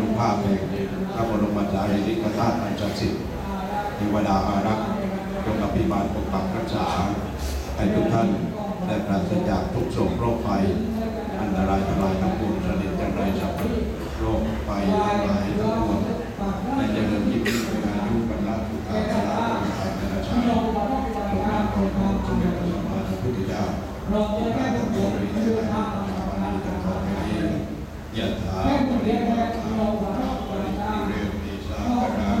นุภาพแห่งพระบรมสารีริกธาตุอันศักดิ์สิทธิ์เทวดาอารักษ์จงอภิบาลปกปักรักษา ให้ทุกท่านได้ปราศจากทุกโศกโรคภัย อันตรายทลายทั้งปวงสนิทจังไรสัพโรคภัยทั้งหลายทั้งปวงในเจริญยิ่งยิ่งเป็นอายุกันละทุกขาภาระทุกขาภาระชาติหลวงพ่อของของสมเด็จพระสัมมาสัมพุทธเจ้าทุกการทั้งปวงในใจของเราวันนี้จะขอแค่นี้ยะถาปริมาทาปริติเรมิสาคารัง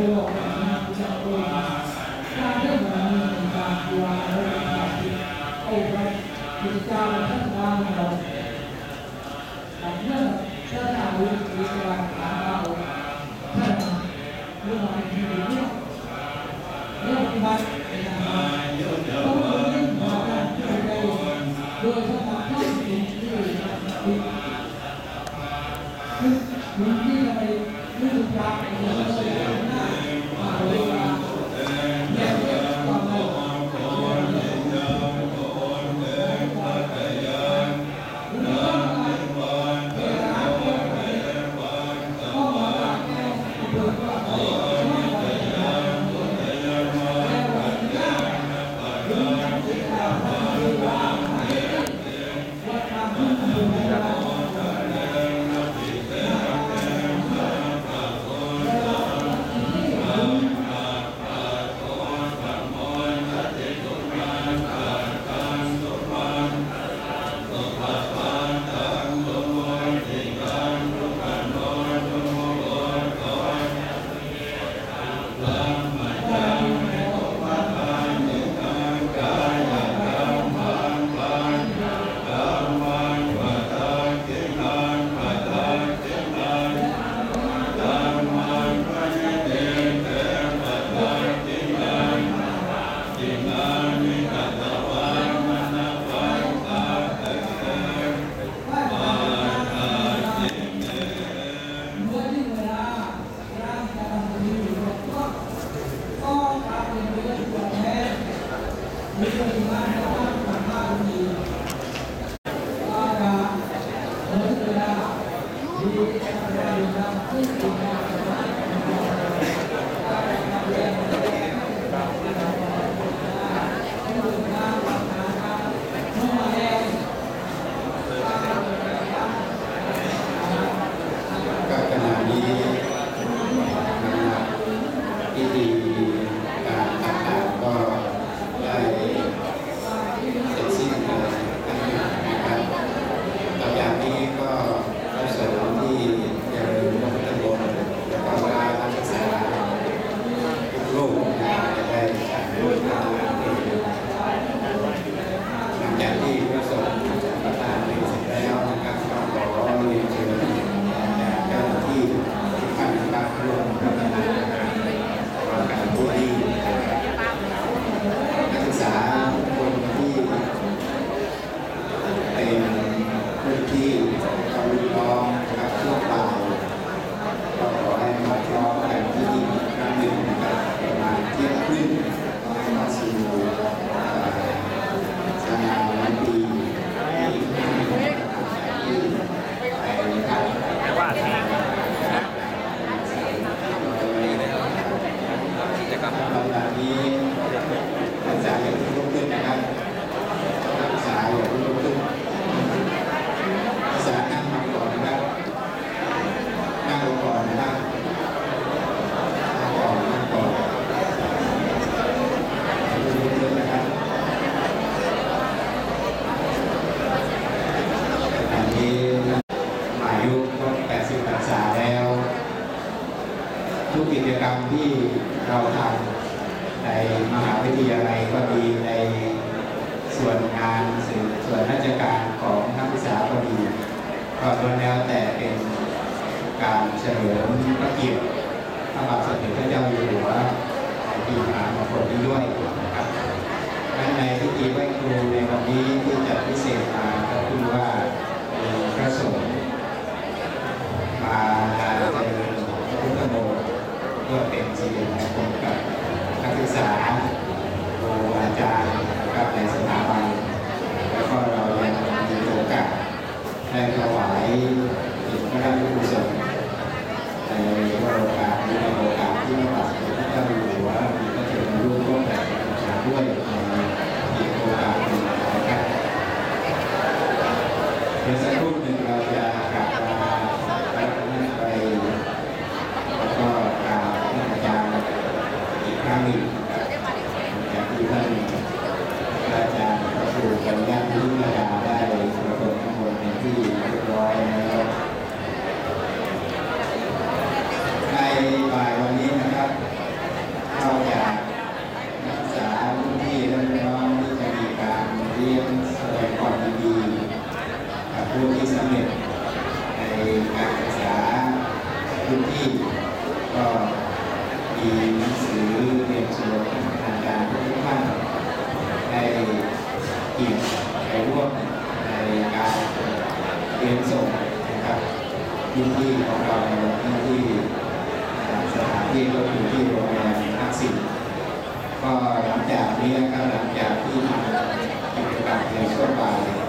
はい。 ส่วนงานสื่อส่วนราชการของนักศึกษาพอดีก็ล้วนแล้วแต่เป็นการเฉลิมพระเกียรติพระบาทสมเด็จพระเจ้าอยู่หัวในปีมหามงคลนี้ด้วยนะครับในพิธีไหว้ครูในวันนี้ที่จัดพิเศษมาก็คือว่ามีพระสงฆ์ มาเจริญพระพุทธโมกข์เพื่อเป็นสิริมงคลกับนักศึกษาครูอาจารย์นะครับในสถาบัน แล้วก็เรายังมีโอกาสได้ถวายจิตพระราชกุศลในวโอ กาสนี้ในโอกาสที่พระบาทสมเด็จพระเจ้าอยู่หัวมีพระเจ้าอยู่ร่วมร่วมแบบประชาด้วยในอีกโอกาสหนึ่งนะครับ เดี๋ยวสักครู่หนึ่งเราจะกลับมาไปนั่งไปแล้วก็กราบท่านอาจารย์อีกครั้งหนึ่งนะครับจากที่ท่านอาจารย์พระครูกัญญาพิมดาได้ประกอบทั้งหมดในที่เรียบร้อยแล้วในบ่ายวันนี้นะครับนอกจากนักศึกษาผู้ที่และน้องๆที่จะมีการเรียนแสดงความยินดี กับผู้ที่สำเร็จในการศึกษาพื้นที่ก็มีหนังสือเรียนเชิญทางการทุกท่านได้ ทีมไปร่วมในการเรียนส่งนะครับพื้นที่ของเราในพื้นที่สถานที่ก็คือที่โรงแรมทักษิณก็หลังจากนี้ก็หลังจากที่ทำกิจกรรมในช่วงบ่าย